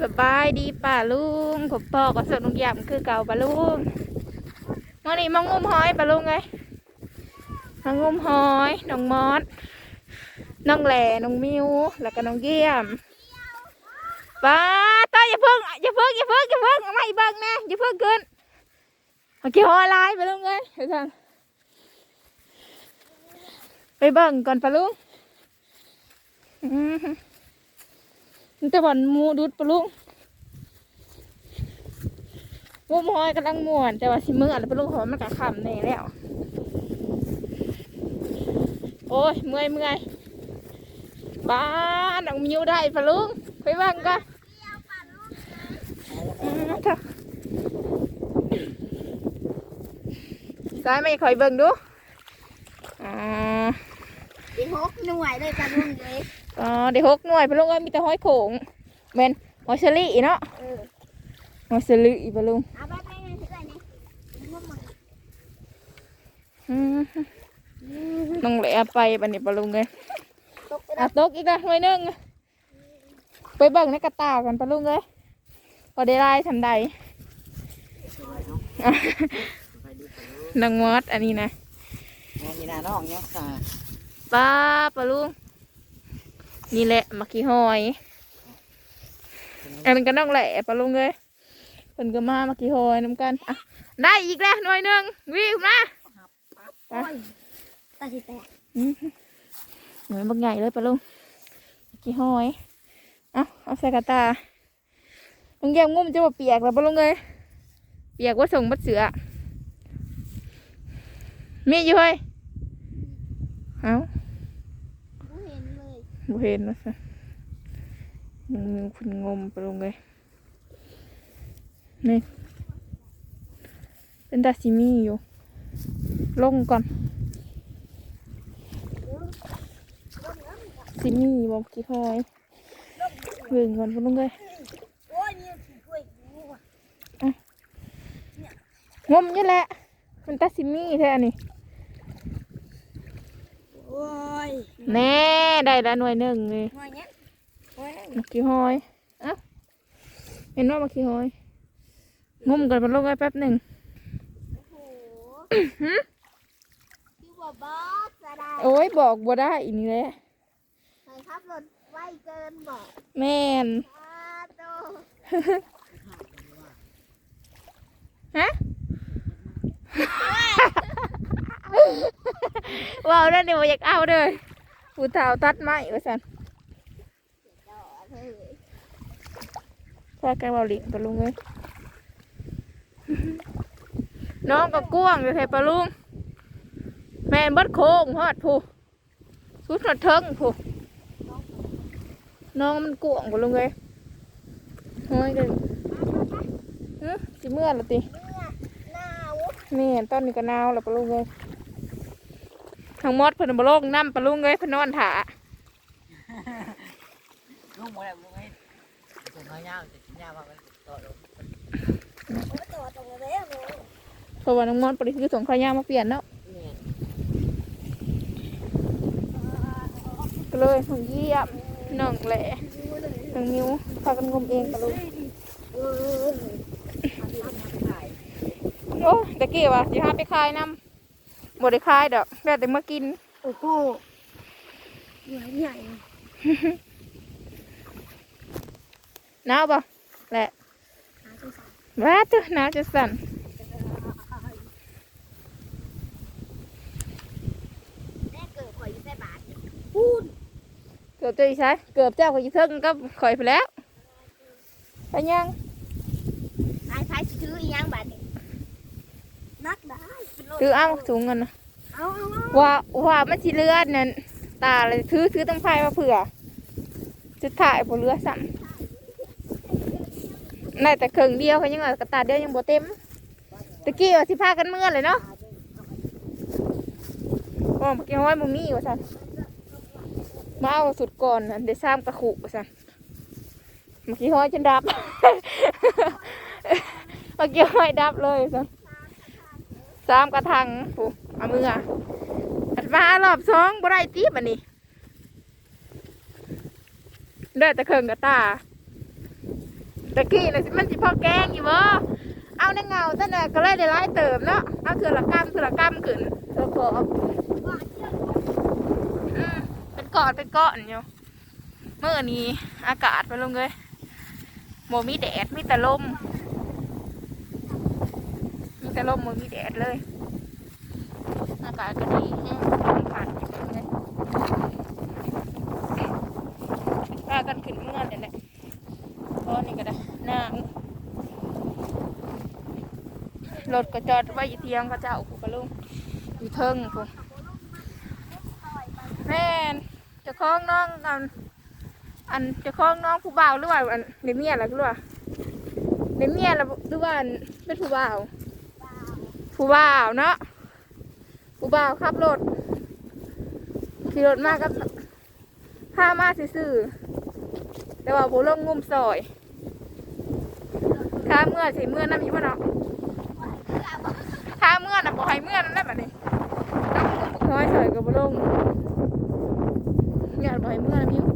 สบายดีป่าลุงขบปอกกับสนุกยำคือเก่าป่าลุงมื่อนี้มางุมหอยป่าลุงไงมางุมหอยน้องมอสน้องแหล่น้องมิวแล้วก็น้องเยี่ยมป้าต้อยอย่าเพิ่งอย่าเพิ่งอย่าเพิ่งอย่าเพิ่งเอาไม่เบิ่งนะอย่าเพิ่งขึ้นโอเคหอยลายป่าลุงไงเดี๋ยวท่านไปเบิ่งก่อนป่าลุงอือหือมัน แต่วันมูดุดปลุงงูมอยกำลังม่วน แต่ว่าสิมืออะไรปลุงเพราะมันกะคำแน่แล้ว โอ้ยเมื่อยเมื่อยบ้านน้องมิวได้ปลุงไปบ้างก็อืมเถอะสายไม่คอยเบิ่งดูอ่าหกหน่วยเลยจ้ะลุงเลย อ๋อเดี๋ยวหกหน่วยปะลุงเอ้ยมีแต่ห้อยโขงแมนหอยเชอรี่เนาะเออหอยเชอรี่ปะลุงเอาไปไปเลยที่ไหนนี่งมมาอืมน้องแหล่ไปบันนี้ปะลุงเลยตกไปอะแล้วตกอีกแล้วหน่วยหนึงไปเบิ่งในกระตากันปะลุงเลยพอได้ไล่ทันใดอะน้องมอสอันนี้นะงานยีนาน้องเนี่ยสาป้าปะลุง นี่แหละมักขี้หอยอันนั้นก็น้องแหล่ปะลุงเลยเพิ่นก็มามักขี้หอยน้ำกันอะได้อีกแล้วหน่วยหนึ่งวิ่งมาโอ้ยตาสิแตกอืมเหมือนบางใหญ่เลยปะลุงกี่ห้อยเอาเอาใส่กระตาลุงแยมงุ้มจะมาเปียกแล้วปะลุงเลยเปียกว่าส่งบัดเสือมีอยู่เฮ้ยเอาบ่เห็นเลย บ่เห็นว่าซะยังมีคุณงมปลงเลยนี่เป็นตาซิมีอยู่ ลงก่อนซิมีบอกกี่หอยเบิ่งก่อนพุ่นลงเลยโอ้ยนี่สิกล้วยงูอะงมนี่แหละ มันตาซิมีแท้นี่ โอ้ยแน่ได้ละหน่วยหนึ่งเลยหน่วยเนี้ยโอ้ยมักกี่หอยเอ้าเห็นว่ามักกี่หอยงมกันพุ่นลงเลยแป๊บหนึ่งโอ้โหคือว่าบอสจะได้โอ้ยบอกบ่ได้อีนี่แหละใครขับรถไวเกินบอกแม่นอาโตฮะ ว้าวนั่นเดี๋ยวอยากเอาเลยผู้เฒ่าตัดไม้ว่าสันดอกเฮ้ยพากันเบาหลิงปะลุงเลยน้องก็ก้วงเลยเทปะลุง แม่นเบัดโค้งฮอดผู้สุดหอดเทิงผู้น้องมันก้วงปะลุงเลยห้อยกันเฮ้ยสิเมื่อละติเมื่อหนาวแม่นตอนนี้ก็หนาวแล้วปะลุงเลย ทางมดเพิ่นบ่ลงน้ำปะลุงเลยเพิ่นนอนถาลุงหมดแล้วลุงไอ้ส่งข้าวยาวจะกินยาวมากเลยต่อลงโอ้ยตัวตรงเลยอะเลยเพราะว่าน้องมดปริคือส่งข้าวยามาเปลี่ยนแล้วเนี่ยก็เลยหงเยี่ยมน้องแหล่น้องมิวพากันงมเองปะลุงเออโอ้ตะกี้ว่าสิหาไปขายน้ำ บ่ได้ขายดอกแล้วแต่มากิน โอ้โหใหญ่ใหญ่หนาวป่ะแหละหาตัวสามว้าตัวหนาวจะสั่นแม่เกิดข่อยอยู่ใส่บาทพูดเกือบจะอีใช้เกือบเจ้าก็จะเทิงก็ข่อยไปแล้วไปยังนายพายซื้ออีหยังบาทนี่นักได้เป็นโลคือเอาถุงเงินนะเอาเอาเอาว่าว่ามันสิเลือดนั่นตาเลยถือถือต้องไฟมาเผื่อจะถ่ายบ่เรือสั่นได้แต่ครึ่งเดียวเขายังว่ากระตาเดียวยังบ่เต็มตะกี้ว่าสิพากันเมื่อเลยเนาะโอ้เมื่อกี้ห้อยมุมีว่าสั่นมาเอาสุดก่อนน่ะเดี๋ยวซ้ำกระขุว่าสั่นเมื่อกี้ห้อยจนดับ เมื่อกี้ห้อยดับเลยสั่น ซ้ำกระทังผูเอามืออะอัดมารอบสองบ่ได้ตีบันนี้ได้แต่เครื่องกระตาตะกี้นะสิมันสิพ่อแกงอยู่บ่เอาในเงาตั้งแต่ก็เลยได้หลายเติมเนาะเอาเถื่อละกำเถื่อละกำขึ้นเถื่อขอบว่าเชื่ออืมเป็นก้อนเป็นก้อนอยู่เมื่อนี้อากาศไปลงเลยโมมีแดดมีแต่ลมมี แต่ลมโมมีแดดเลยอากาศก็ดีแห้งผ่านไปเลยพากันขึ้นเมื่อนเดี๋ยวแหละเพราะนี่ก็ได้นางรถก็จอดไว้อยู่เทียงเขาเจ้ากูกระลุงอยู่เทิงกูแม่จะคล้องน้องอันอันจะคล้องน้องผู้บ่าวหรือว่าอันเดเมียอะไรก็รู้ว่าเดเมียหรือว่าเป็นผู้บ่าว ผู้บ่าวเนาะผู้บ่าวขับรถขี่รถมากับพามาซื่อๆแต่ว่าผู้ลงงุมซอยข้าเมื่อสิเมื่อน้ำอยู่บ่เนาะข้าเมื่อน่ะบ่ให้เมื่อนั่นแหละบัดนี้ต้องงุมน้อยซอยกับบ่ลงอยากบ่ให้เมื่อน้ำอยู่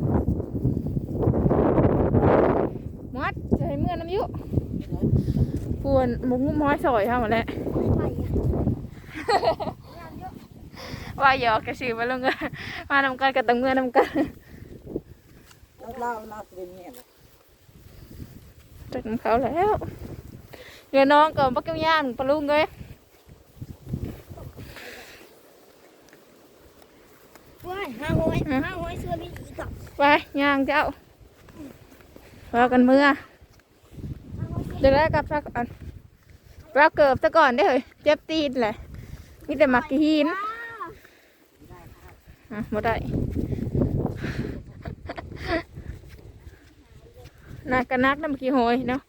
มอดจะให้เมื่อน้ำอยู่ปวนบ่งุมน้อยซอยเฮาหมดแหละไปอะ ว่าหยอกกระสือมาลงกันมานำกันกับตังเมื่อนำกันแล้วเล่าเล่าเป็นเนี่ยแหละจากน้ำเขาแล้วเดี๋ยวน้องก่อนปักเก้าย่านปลาลุงเลยว้ายห้าห้อยห้าห้อยเสื้อมีอีกอะไปย่างเจ้าว่ากันเมื่อห้าห้อยเสื้อเดี๋ยวได้กลับสักอันเราเกิบซะก่อนได้อเลยเจ็บตีนแหละ มีแต่มักกะหินอะมาได้นักกันนักน้ำกี้โหยเนาะ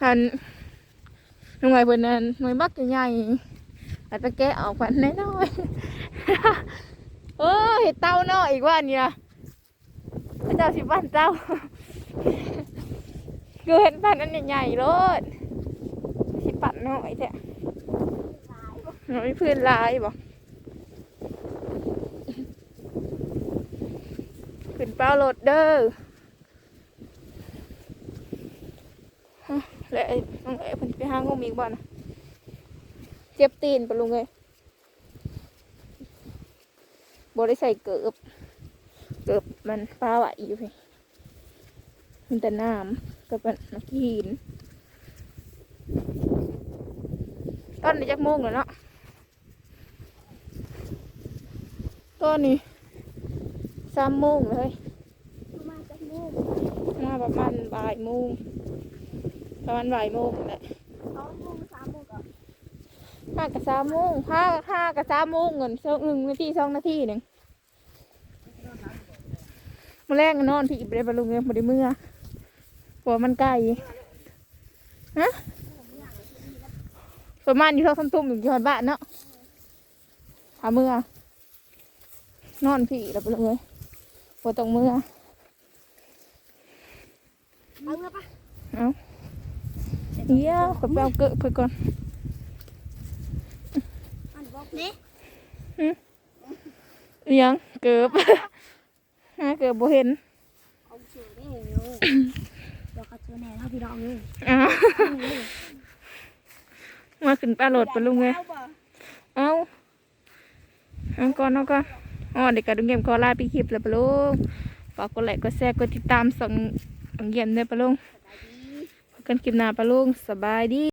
ทันหน่วยเพิ่นนั้นหน่วยบักใหญ่ๆอาจจะแกะออกพันน้อยๆเอ้ยเต้าเน้อยอีกว่านี่นะเจ้าสิบ้านเต้าคือเห็นพันอันใหญ่ๆเลยสิปัดน้อยแท้ น้อยพื้นลายบ่ขึ้นเป้าโหลดเด้อฮะแล้วไอ้น้องเอ๋เพิ่นไปหางมอีกบ่นะเจ็บตีนปะลุงเอ้ยบ่ได้ใส่เกือบเกือบมันปลาไหวอยู่พี่มันแต่น้ำกับมันน้ำหินตอนในี้จักโมงแล้วเนาะ ตอนนี้สามโมงเลยมาจากนู่นมาประมาณบ่ายโมงประมาณบ่ายโมงแหละสองโมงสามโมงก็ห้ากับสามโมงห้าห้ากับสามโมงเงินสองหนึ่งนาทีสองนาทีหนึ่งมาแรกนอนพี่อิบได้บรรลุเงินบไดิเมื่อหัวมันไก่ฮะประมาณอยู่เท่าคำตุ้มอยู่ที่หอดบ้านเนาะหาเมื่อ นอนพี่แล้วบรรลุเงินหัวตรงเมื่อเอาเงือปะเอาเดี๋ยวขอไปเอาเกลือไปก่อนอันบอกนี่อิหยังเกือบฮะเกือบบ่เห็นเอาเสือได้เนาะเดี๋ยวเขาเจอแน่ถ้าพี่น้องเลยอ้าวมาขึ้นปลาโหลดปลาลุงเลยเอาบ่เอาเอาก่อนเอาก่อน อ๋อเด็กกระดุงเยี่ยมขอลาไปคลิปแล้วปะลุงฝากกดไลค์กดแชร์กดติดตามส่องเยี่ยมด้วยปะลุงพบกันคลิปหน้าปะลุงสบายดี